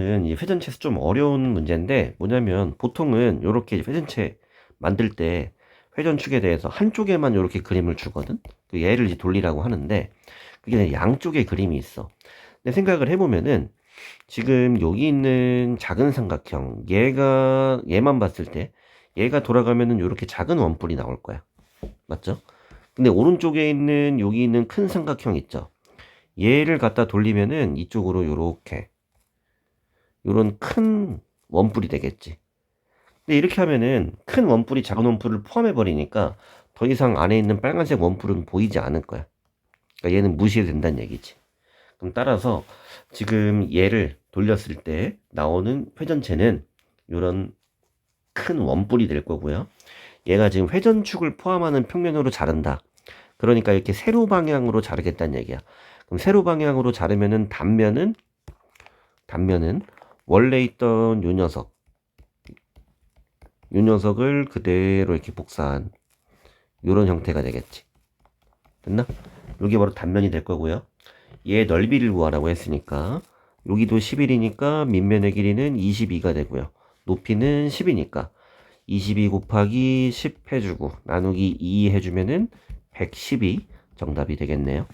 이거는 이 회전체에서 좀 어려운 문제인데 뭐냐면 보통은 이렇게 회전체 만들 때 회전축에 대해서 한쪽에만 이렇게 그림을 주거든. 그 얘를 이제 돌리라고 하는데 그게 양쪽에 그림이 있어. 근데 생각을 해보면은 지금 여기 있는 작은 삼각형 얘가 얘만 봤을 때 얘가 돌아가면은 이렇게 작은 원뿔이 나올 거야. 맞죠? 근데 오른쪽에 있는 여기 있는 큰 삼각형 있죠? 얘를 갖다 돌리면은 이쪽으로 요렇게 요런 큰 원뿔이 되겠지. 근데 이렇게 하면은 큰 원뿔이 작은 원뿔을 포함해 버리니까 더 이상 안에 있는 빨간색 원뿔은 보이지 않을 거야. 그러니까 얘는 무시해도 된다는 얘기지. 그럼 따라서 지금 얘를 돌렸을 때 나오는 회전체는 요런 큰 원뿔이 될 거고요. 얘가 지금 회전축을 포함하는 평면으로 자른다. 그러니까 이렇게 세로 방향으로 자르겠다는 얘기야. 그럼 세로 방향으로 자르면은 단면은 단면은 원래 있던 요 녀석 요 녀석을 그대로 이렇게 복사한 요런 형태가 되겠지. 됐나? 요게 바로 단면이 될 거고요. 얘 넓이를 구하라고 했으니까 여기도 11이니까 밑면의 길이는 22가 되고요. 높이는 10이니까 22 곱하기 10 해주고 나누기 2 해주면은 112 정답이 되겠네요.